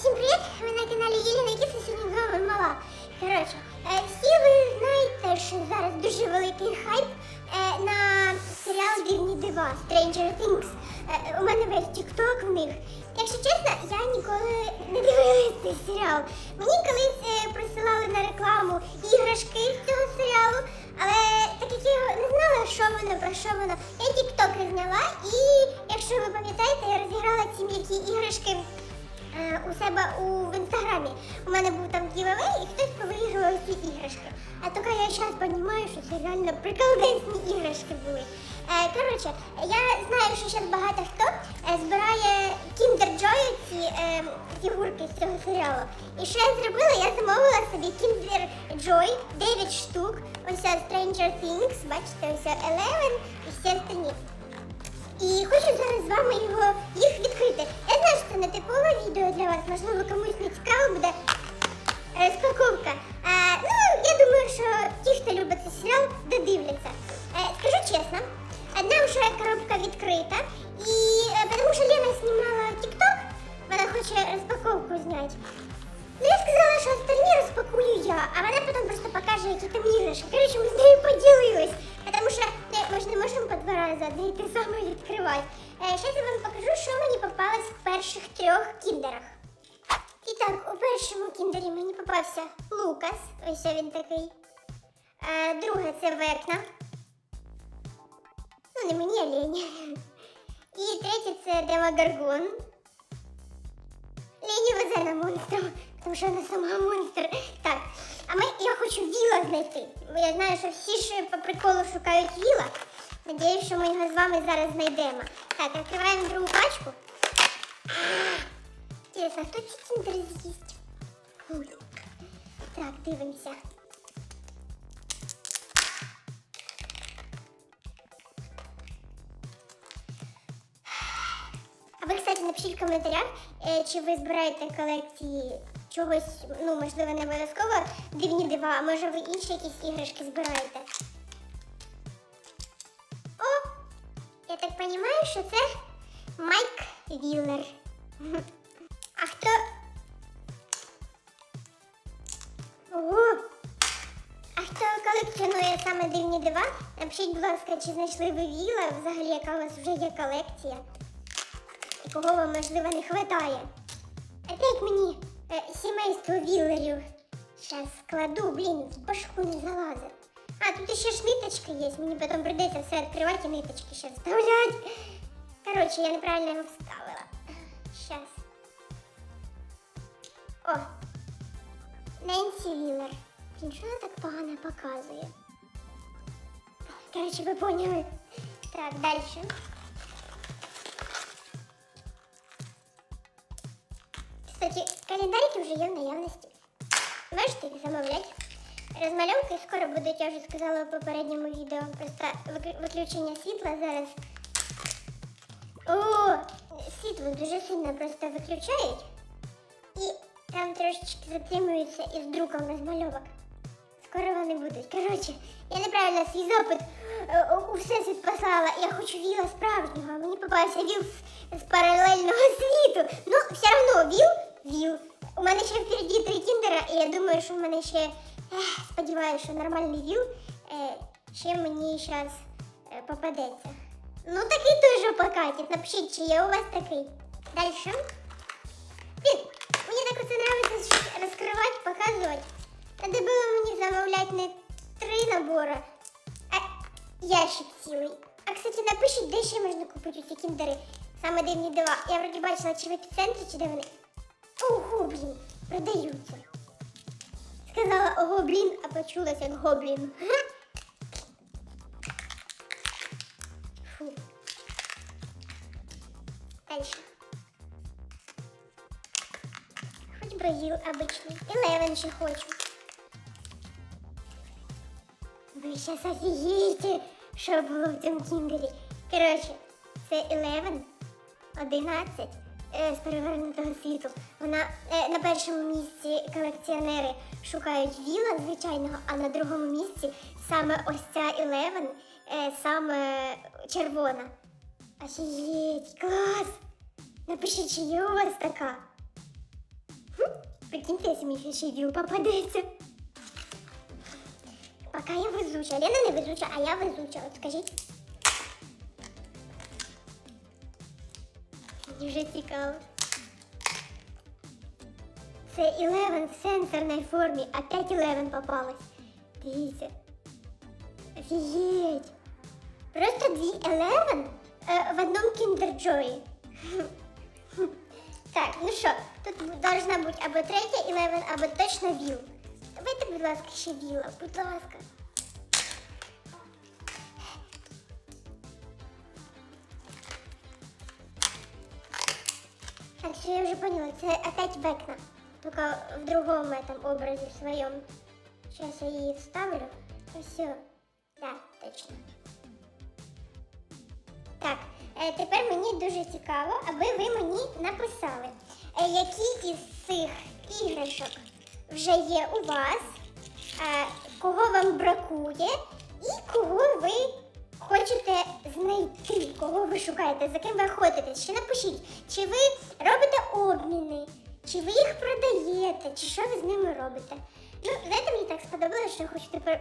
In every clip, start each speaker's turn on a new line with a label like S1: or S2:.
S1: Всім привіт! Ви на каналі Єліна Кіса, сьогодні з вами мала. Коротше, е, всі ви знаєте, що зараз дуже великий хайп е, на серіал Дивні дива Stranger Things. Е, У мене весь TikTok в них. Якщо чесно, я ніколи не дивилась цей серіал. Мені колись присилали на рекламу іграшки з цього серіалу, але так як я не знала, що воно, про що воно, я TikTok зняла і, якщо ви пам'ятаєте, я розіграла ці м'які іграшки у себе у в інстаграмі. У мене був там гівевей, і хтось повирішував ці іграшки. А тільки я зараз розумію, що це реально приколдесні іграшки були. Е, коротше, я знаю, що зараз багато хто е, збирає Kinder Joy ці е, фігурки з цього серіалу. І що я зробила? Я замовила собі Kinder Joy 9 штук. Ось Stranger Things, бачите, ось Eleven і всі остальні. І хочу зараз з вами його їх відкрити. Я знаю, що це не типове відео для вас, можливо, комусь не цікаво буде розпаковка. А, ну, я думаю, що ті, хто любить цей серіал, додивляться. Е, скажу чесно, одна вже коробка відкрита, і е, тому що Лена знімала TikTok, вона хоче розпаковку зняти. Ну, я сказала, що остальні розпакую я, а вона потім просто покаже, які там іграшки. Коротше, ми з нею поділились, тому що ну, ми ж не можемо по два рази одне і те саме відкривати. Зараз я вам покажу, що мені попалось в перших трьох кіндерах. І так, у першому кіндері мені попався Лукас, ось він такий. Е, друге це Векна. Ну, не мені, а Лені. І третє це Демогоргон. Лені везе на монстра, тому що вона сама монстр. Так, а ми, я хочу віла знайти. Бо я знаю, що всі ж по приколу шукають віла. Надіюсь, що ми його з вами зараз знайдемо. Так, відкриваємо другу пачку. Інтересно, хто ці кіндери з'їсть? Так, дивимося. А ви, кстати, напишіть в коментарях, е, чи ви збираєте колекції чогось, ну, можливо, не обов'язково дивні дива, а може ви інші якісь іграшки збираєте. О! Я так розумію, що це Майк Віллер. А хто. Ого! А хто колекціонує саме дивні дива? Напишіть, будь ласка, чи знайшли ви віла, взагалі, яка у вас вже є колекція? І кого вам, можливо, не вистачає? Опять мені е, сімейство віллерів. Зараз складу, блін, в башку не залазить. А, тут ще ж ниточка є, мені потім прийдеться все відкривати і ниточки ще вставляти. Коротше, я неправильно його вставила. Щас. О! Ненсі Віллер. Блін, що вона так погано показує? Коротше, ви поняли. Так, далі. Кстати, календарики вже є в наявності. Можете їх замовляти. Розмальовки скоро будуть, я вже сказала в попередньому відео. Просто виклю- виключення світла зараз. О, світло дуже сильно просто виключають. І там трошечки затримуються із друком розмальовок. Скоро вони будуть. Коротше, я неправильно свій запит е, у всесвіт послала. Я хочу віла справжнього. Мені попався віл з паралельного світу. Ну, все одно віл, віл. У мене ще впереді три кіндера, і я думаю, що в мене ще ех, сподіваюся, що нормальний віл е, ще мені зараз е, попадеться. Ну, такий теж плакатик. Напишіть, чи є у вас такий. Далі. Блін, мені так оце щось розкривати, показувати. Надо було мені замовляти не три набори, а ящик цілий. А, кстати, напишіть, де ще можна купити ці кіндери. Саме дивні дива. Я вроді бачила, чи в епіцентрі, чи де вони. Ого, блін, продаються. Сказала ого, блін, а почулася як гоблін. Га. Фу. Дальше. Хоть бы Ю обычный. Элевен ще хочу. Ви сейчас офігієте, що було в цьому кіндері. Коротше, це Eleven, 11 е, з перевернутого світу. Вона е, на першому місці колекціонери шукають віла звичайного, а на другому місці саме ось ця Eleven, е, саме червона. Офігеть, клас! Напишіть, чи є у вас така. Прикиньте, якщо мені ще віл попадеться. Пока я везуча. Лена не везуча, а я везуча. От скажіть. Вже цікаво. Це 11 в сенсорній формі. Опять 11 попалась. Дивіться. Офігеть. Просто дві 11 е, в одному кіндерджої. Так, ну що, тут должна бути або третя 11, або точно віл. Давайте, будь ласка, ще віла, будь ласка. Все, я уже поняла, це опять Векна. Только в другом этом образе своем. Сейчас я її вставлю. Все. Да, точно. Так, е, тепер мені дуже цікаво, аби ви мені написали, е, які із цих іграшок вже є у вас, е, кого вам бракує і кого ви хочете знайти, кого ви шукаєте, за ким ви охотитесь. Ще напишіть, чи ви робите обміни, чи ви їх продаєте, чи що ви з ними робите. Ну, знаєте, мені так сподобалося, що я хочу тепер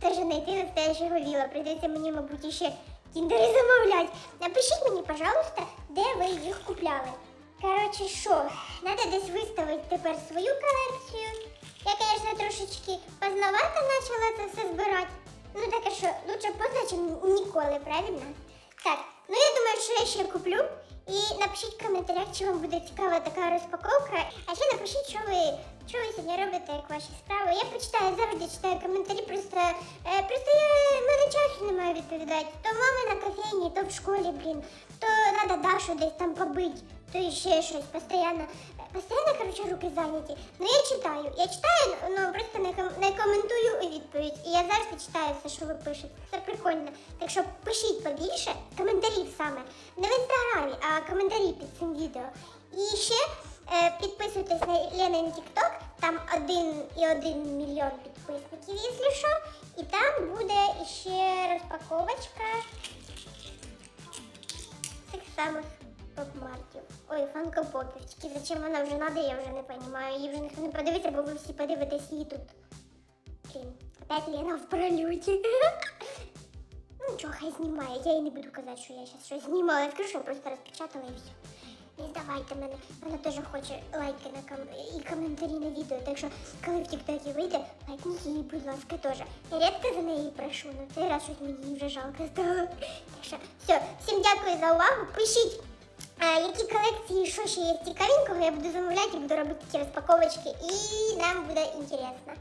S1: теж знайти настоящого віла. Прийдеться мені, мабуть, ще кіндери замовляти. Напишіть мені, пожалуйста, де ви їх купляли. Коротше, що, треба десь виставити тепер свою колекцію. Я, звісно, трошечки поздновато почала це все збирати. Ну таке що, лучше ніж ніколи, правильно? Так, ну я думаю, що я ще куплю. І напишіть в коментарях, чи вам буде цікава така розпаковка. А ще напишіть, що ви, що ви сьогодні робите, як ваші справи. Я почитаю, завжди читаю коментарі, просто, е, просто я, в мене часу немає відповідати. То мами на кофейні, то в школі, блін, то треба Дашу десь там побити, то ще щось постійно. Постійно, коротше, руки зайняті. Ну я читаю. Я читаю, ну просто не, ком- не коментую у відповідь. І я завжди читаю все, що ви пишете. Це прикольно. Так що пишіть побільше коментарів саме. Не в інстаграмі, а коментарі під цим відео. І ще е, підписуйтесь на Ленин TikTok, там 1,1 мільйон підписників, якщо що. І там буде ще розпаковочка цих самих топ-марків. Ой, фанкопопівчики. Зачем вона вже надо, я вже не розумію. Її вже ніхто не подивиться, бо ви всі подивитесь її тут. Блін, опять Лена в прольоті. Ну нічого, хай знімає. Я їй не буду казати, що я зараз щось знімала. Я скажу, що я просто розпечатала і все. Не здавайте мене. Вона теж хоче лайки на ком... і коментарі на відео. Так що, коли в Тіктокі вийде, лайкніть її, будь ласка, теж. Я рідко за неї прошу, але цей раз щось мені вже жалко стало. Так що, все, всім дякую за увагу. Пишіть. А, які колекції, що ще є цікавенького, я буду замовляти буду робити ті розпаковочки, і нам буде інтересно.